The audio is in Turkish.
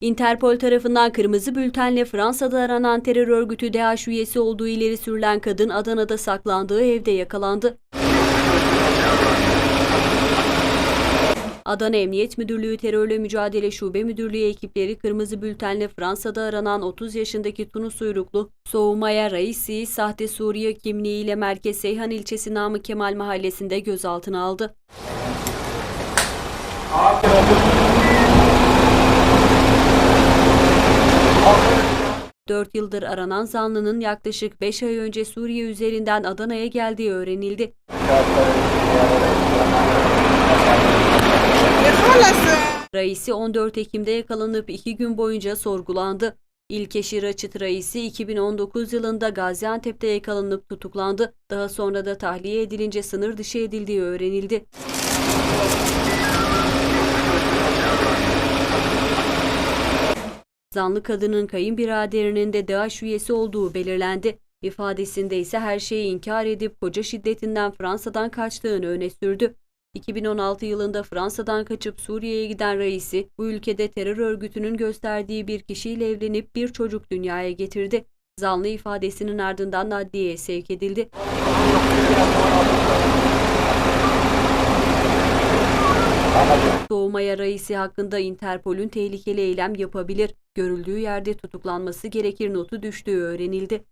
Interpol tarafından kırmızı bültenle Fransa'da aranan terör örgütü DAEŞ üyesi olduğu ileri sürülen kadın Adana'da saklandığı evde yakalandı. Adana Emniyet Müdürlüğü Terörle Mücadele Şube Müdürlüğü ekipleri kırmızı bültenle Fransa'da aranan 30 yaşındaki Tunus uyruklu Soğumaya Raisi sahte Suriye kimliğiyle Merkez Seyhan ilçesi Namık Kemal mahallesinde gözaltına aldı. 4 yıldır aranan zanlının yaklaşık 5 ay önce Suriye üzerinden Adana'ya geldiği öğrenildi. Raisi 14 Ekim'de yakalanıp 2 gün boyunca sorgulandı. İlk eşi Raçit Raisi 2019 yılında Gaziantep'te yakalanıp tutuklandı. Daha sonra da tahliye edilince sınır dışı edildiği öğrenildi. Zanlı kadının kayınbiraderinin de DAEŞ üyesi olduğu belirlendi. İfadesinde ise her şeyi inkar edip koca şiddetinden Fransa'dan kaçtığını öne sürdü. 2016 yılında Fransa'dan kaçıp Suriye'ye giden reisi, bu ülkede terör örgütünün gösterdiği bir kişiyle evlenip bir çocuk dünyaya getirdi. Zanlı ifadesinin ardından adliyeye sevk edildi. Doğumaya reisi hakkında Interpol'ün tehlikeli eylem yapabilir, görüldüğü yerde tutuklanması gerekir notu düştüğü öğrenildi.